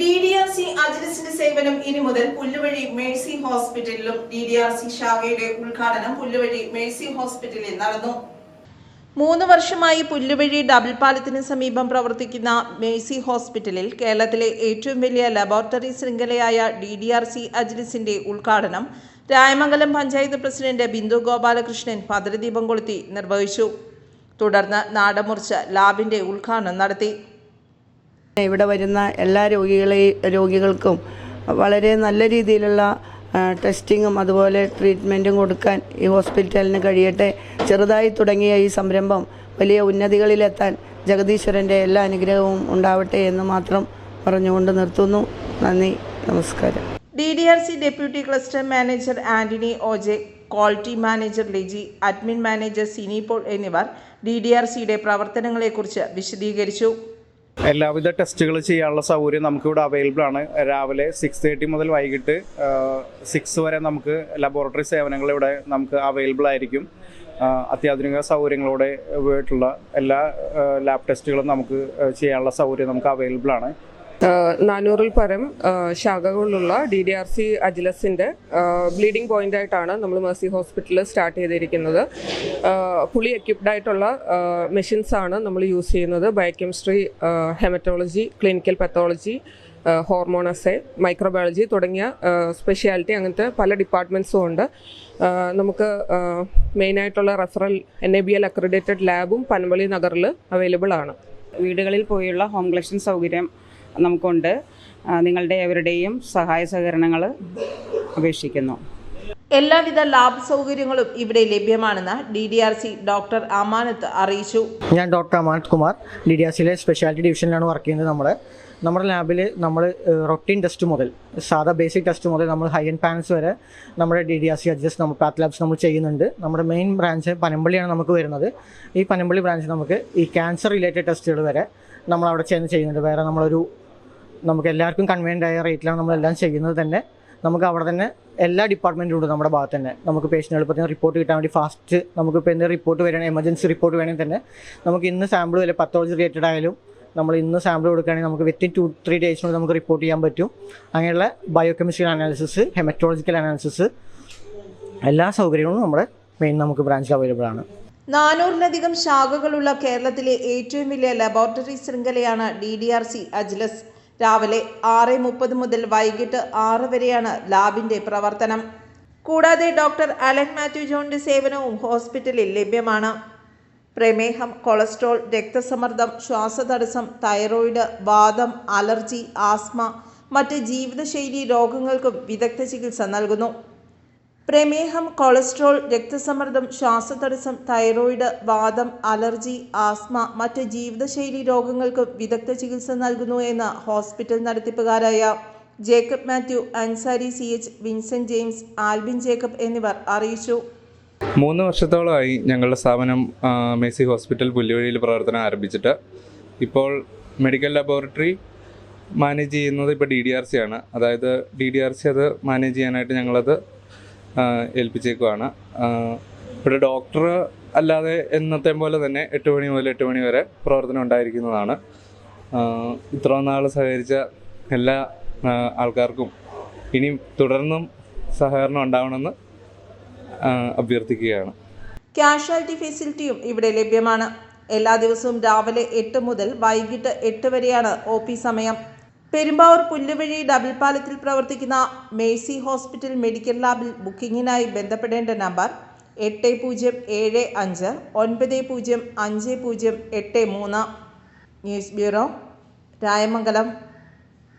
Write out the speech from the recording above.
D D R C അജിലിസിന്റെ സേവനം ഇനി മുതൽ പുല്ലുവഴി മേഴ്സി ഹോസ്പിറ്റലിലും ഡി ഡി ആർ സി ശാഖയുടെ ഉദ്ഘാടനം പുല്ലുവഴി മേഴ്സി ഹോസ്പിറ്റലിൽ നടന്നു. മൂന്ന് വർഷമായി പുല്ലുവഴി ഡബിൾ പാലത്തിന് സമീപം പ്രവർത്തിക്കുന്ന മേഴ്സി ഹോസ്പിറ്റലിൽ കേരളത്തിലെ ഏറ്റവും വലിയ ലബോറട്ടറി ശൃംഖലയായ ഡി ഡി ആർ സി അജിലിസിന്റെ ഉദ്ഘാടനം രായമംഗലം പഞ്ചായത്ത് പ്രസിഡന്റ് ബിന്ദു ഗോപാലകൃഷ്ണൻ ഭദ്രദീപം കൊളുത്തി നിർവഹിച്ചു. തുടർന്ന് നാടമുറിച്ച് ലാബിന്റെ ഉദ്ഘാടനം നടത്തി. ഇവിടെ വരുന്ന എല്ലാ രോഗികളെ രോഗികൾക്കും വളരെ നല്ല രീതിയിലുള്ള ടെസ്റ്റിങ്ങും അതുപോലെ ട്രീറ്റ്മെന്റും കൊടുക്കാൻ ഈ ഹോസ്പിറ്റലിന് കഴിയട്ടെ. ചെറുതായി തുടങ്ങിയ ഈ സംരംഭം വലിയ ഉന്നതികളിലെത്താൻ ജഗദീശ്വരന്റെ എല്ലാ അനുഗ്രഹവും ഉണ്ടാവട്ടെ എന്ന് മാത്രം പറഞ്ഞുകൊണ്ട് നിർത്തുന്നു. നന്ദി നമസ്കാരം. D D R C deputy cluster manager Antony O J quality manager Liji admin manager Sinipol എന്നിവർ ഡി ഡി ആർ സിയുടെ പ്രവർത്തനങ്ങളെക്കുറിച്ച് വിശദീകരിച്ചു. എല്ലാവിധ ടെസ്റ്റുകൾ ചെയ്യാനുള്ള സൗകര്യം നമുക്കിവിടെ അവൈലബിൾ ആണ്. രാവിലെ സിക്സ് തേർട്ടി മുതൽ വൈകിട്ട് സിക്സ് വരെ നമുക്ക് ലബോറട്ടറി സേവനങ്ങൾ ഇവിടെ നമുക്ക് അവൈലബിൾ ആയിരിക്കും. അത്യാധുനിക സൗകര്യങ്ങളോടെ വീട്ടുള്ള എല്ലാ ലാബ് ടെസ്റ്റുകളും നമുക്ക് ചെയ്യാനുള്ള സൗകര്യം നമുക്ക് അവൈലബിൾ ആണ്. നാനൂറിൽ പരം ശാഖകളിലുള്ള ഡി ഡി ആർ സി അജിലസിന്റെ ബ്ലീഡിംഗ് പോയിന്റ് ആയിട്ടാണ് നമ്മൾ മേഴ്സി ഹോസ്പിറ്റലിൽ സ്റ്റാർട്ട് ചെയ്തിരിക്കുന്നത്. ഫുള്ളി എക്യുപ്ഡ് ആയിട്ടുള്ള മെഷീൻസ് ആണ് നമ്മൾ യൂസ് ചെയ്യുന്നത്. Biochemistry haematology clinical pathology hormone assay microbiology തുടങ്ങിയ സ്പെഷ്യാലിറ്റി അങ്ങനത്തെ പല ഡിപ്പാർട്ട്മെന്റ്സും ഉണ്ട്. നമുക്ക് മെയിനായിട്ടുള്ള referral N A B L accredited ലാബും Panampilly നഗറിൽ അവൈലബിൾ ആണ്. വീടുകളിൽ പോയുള്ള ഹോം കളക്ഷൻ സൗകര്യം നമുക്കുണ്ട്. നിങ്ങളുടെ അവരുടെയും സഹായ സഹകരണങ്ങൾ അപേക്ഷിക്കുന്നു. എല്ലാവിധ ലാബ് സൗകര്യങ്ങളും ഇവിടെ ലഭ്യമാണെന്ന് D D R C doctor Amanath അറിയിച്ചു. ഞാൻ doctor Amanath Kumar D D R സിയിലെ സ്പെഷ്യാലിറ്റി ഡിവിഷനിലാണ് വർക്ക് ചെയ്യുന്നത് നമ്മുടെ നമ്മുടെ ലാബിൽ നമ്മൾ റൊട്ടീൻ ടെസ്റ്റ് മുതൽ സാധാ ബേസിക് ടെസ്റ്റ് മുതൽ നമ്മൾ ഹൈ എൻഡ് പാനൽസ് വരെ നമ്മുടെ D D R C adjust നമ്മൾ പാത്ത് ലാബ്സ് നമ്മൾ ചെയ്യുന്നുണ്ട്. നമ്മുടെ മെയിൻ ബ്രാഞ്ച് പനമ്പള്ളിയാണ് നമുക്ക് വരുന്നത്. ഈ പനമ്പള്ളി ബ്രാഞ്ച് നമുക്ക് ഈ ക്യാൻസർ റിലേറ്റഡ് ടെസ്റ്റുകൾ വരെ നമ്മൾ അവിടെ ചെന്ന് ചെയ്യുന്നുണ്ട്. വേറെ നമ്മളൊരു നമുക്ക് എല്ലാവർക്കും കൺവീനിയന്റ് ആയ റേറ്റിലാണ് നമ്മളെല്ലാം ചെയ്യുന്നത് തന്നെ. നമുക്ക് അവിടെ തന്നെ എല്ലാ ഡിപ്പാർട്ട്മെന്റും ഉണ്ട് നമ്മുടെ ഭാഗത്ത് തന്നെ. നമുക്ക് പേഷ്യന്റ് എളുപ്പത്തിന് റിപ്പോർട്ട് കിട്ടാൻ വേണ്ടി ഫാസ്റ്റ് നമുക്കിപ്പോൾ എന്തെങ്കിലും റിപ്പോർട്ട് വരികയാണെങ്കിൽ എമർജൻസി റിപ്പോർട്ട് വേണമെങ്കിൽ തന്നെ നമുക്ക് ഇന്ന് സാമ്പിൾ വരെ പത്തോളജി റിലേറ്റഡ് ആയാലും നമ്മൾ ഇന്ന് സാമ്പിൾ കൊടുക്കുകയാണെങ്കിൽ നമുക്ക് വിത്തിൻ ടു ത്രീ ഡേയ്സിനുള്ളിൽ നമുക്ക് റിപ്പോർട്ട് ചെയ്യാൻ പറ്റും. അങ്ങനെയുള്ള ബയോകെമിസ്ട്രി അനാലിസിസ് ഹെമറ്റോളജിക്കൽ അനാലിസിസ് എല്ലാ സൗകര്യങ്ങളും നമ്മുടെ മെയിൻ നമുക്ക് ബ്രാഞ്ചിൽ അവൈലബിൾ ആണ്. നാനൂറിലധികം ശാഖകളുള്ള കേരളത്തിലെ ഏറ്റവും വലിയ ലബോറട്ടറി ശൃംഖലയാണ് D D R C Agilus രാവിലെ ആറ് മുപ്പത് മുതൽ വൈകിട്ട് ആറ് വരെയാണ് ലാബിന്റെ പ്രവർത്തനം. കൂടാതെ ഡോക്ടർ അലൻ മാത്യു ജോണിന്റെ സേവനവും ഹോസ്പിറ്റലിൽ ലഭ്യമാണ്. പ്രമേഹം കൊളസ്ട്രോൾ രക്തസമ്മർദ്ദം ശ്വാസതടസ്സം തൈറോയിഡ് വാദം അലർജി ആസ്മ മറ്റ് ജീവിതശൈലി രോഗങ്ങൾക്കും വിദഗ്ധ ചികിത്സ നൽകുന്നു. പ്രമേഹം കൊളസ്ട്രോൾ രക്തസമ്മർദ്ദം ശ്വാസതടസ്സം തൈറോയിഡ് വാദം അലർജി ആസ്മ മറ്റ് ജീവിതശൈലി രോഗങ്ങൾക്കും വിദഗ്ധ ചികിത്സ നൽകുന്നു എന്ന് ഹോസ്പിറ്റൽ നടത്തിപ്പുകാരായ Jacob Mathew Ansari C H Vincent James Albin Jacob എന്നിവർ അറിയിച്ചു. മൂന്ന് വർഷത്തോളമായി ഞങ്ങളുടെ സ്ഥാപനം മേസി ഹോസ്പിറ്റൽ പുല്ലുവഴിയിൽ പ്രവർത്തനം ആരംഭിച്ചിട്ട് ഇപ്പോൾ മെഡിക്കൽ ലബോറട്ടറി മാനേജ് ചെയ്യുന്നത് ഇപ്പോൾ ഡി ഡി ആർ സി ആണ്. അതായത് ഡി ഡി ആർ സി അത് മാനേജ് ചെയ്യാനായിട്ട് ഞങ്ങളത് ഏൽപ്പിച്ചേക്കുവാണ്. ഇവിടെ ഡോക്ടർ അല്ലാതെ എന്നത്തെ പോലെ തന്നെ എട്ട് മണി മുതൽ എട്ട് മണി വരെ പ്രവർത്തനം ഉണ്ടായിരിക്കുന്നതാണ്. ഇത്ര നാൾ സഹകരിച്ച എല്ലാ ആൾക്കാർക്കും ഇനി തുടർന്നും സഹകരണം ഉണ്ടാവണമെന്ന് അഭ്യർത്ഥിക്കുകയാണ്. കാഷ്വാലിറ്റി ഫെസിലിറ്റിയും ഇവിടെ ലഭ്യമാണ്. എല്ലാ ദിവസവും രാവിലെ എട്ട് മുതൽ വൈകിട്ട് എട്ട് വരെയാണ് ഒ സമയം. പെരുമ്പാവൂർ പുല്ലുവഴി ഡബിൾ പാലത്തിൽ പ്രവർത്തിക്കുന്ന മേസി ഹോസ്പിറ്റൽ മെഡിക്കൽ ലാബിൽ ബുക്കിങ്ങിനായി ബന്ധപ്പെടേണ്ട നമ്പർ എട്ട് പൂജ്യം ഏഴ് അഞ്ച് ഒൻപത് പൂജ്യം അഞ്ച് പൂജ്യം എട്ട് മൂന്ന്. News bureau Rayamangalam.